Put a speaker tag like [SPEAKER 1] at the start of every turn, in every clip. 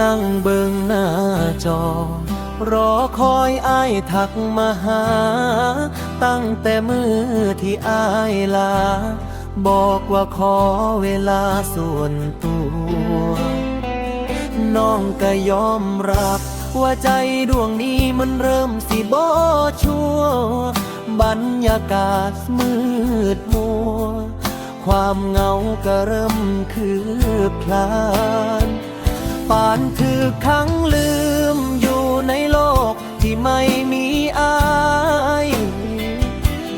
[SPEAKER 1] นั่งเบิ่งหน้าจอ รอคอยอ้ายทักมาหา ตั้งแต่มือที่อ้ายลา บอกว่าขอเวลาส่วนตัว น้องก็ยอมรับว่าใจดวงนี้มันเริ่มสิบ่ชัว บรรยากาศมืดมัว ความเหงาก็เริ่มคืบคลาน ปานถือขังลืมอยู่ในโลกที่ไม่มีอาย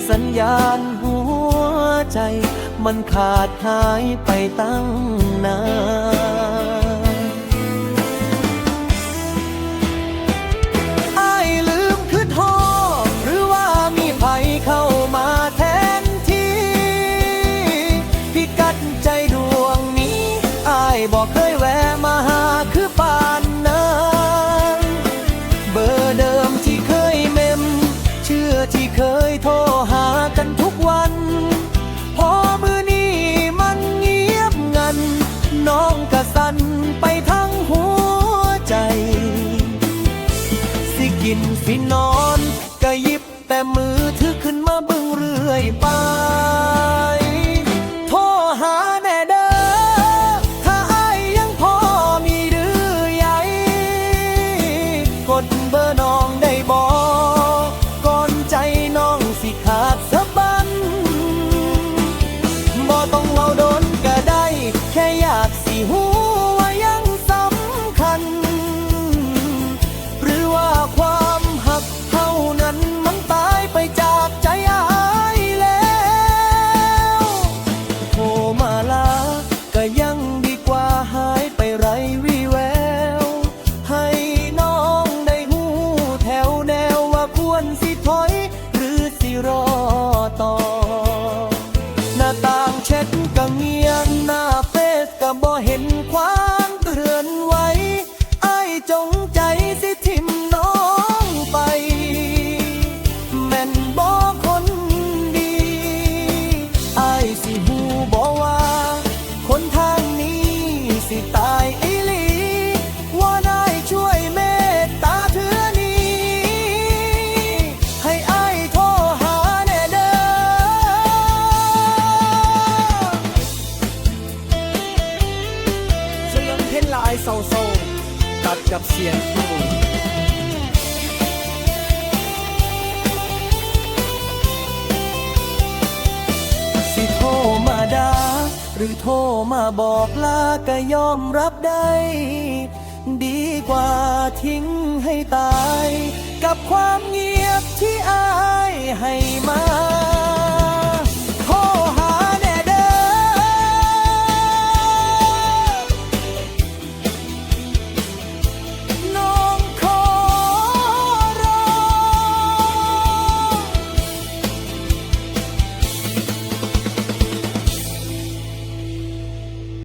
[SPEAKER 1] สัญญาณหัวใจ มันขาดหายไปตั้งนาน กินสินอนก็ยิบแต่มือถือขึ้นมาบึงเรื่อยไป ว่าควรสิถอย หรือสิรอต่อ หน้าต่างเช็ดก็เงียงหน้าเฟซก็บ่เห็นความเตือนไว้ไอ้ายจงใจสิทิมน้องไป แม่นบ่คนดีไอ้ายสิหูบ่ว่าคนทาง เศ
[SPEAKER 2] ร้าๆตัดกับเสียงผู้
[SPEAKER 1] สิโทรมาดาหรือโทรมาบอกลาก็ยอมรับได้ ดีกว่าทิ้งให้ตาย กับความเงียบที่อายให้มา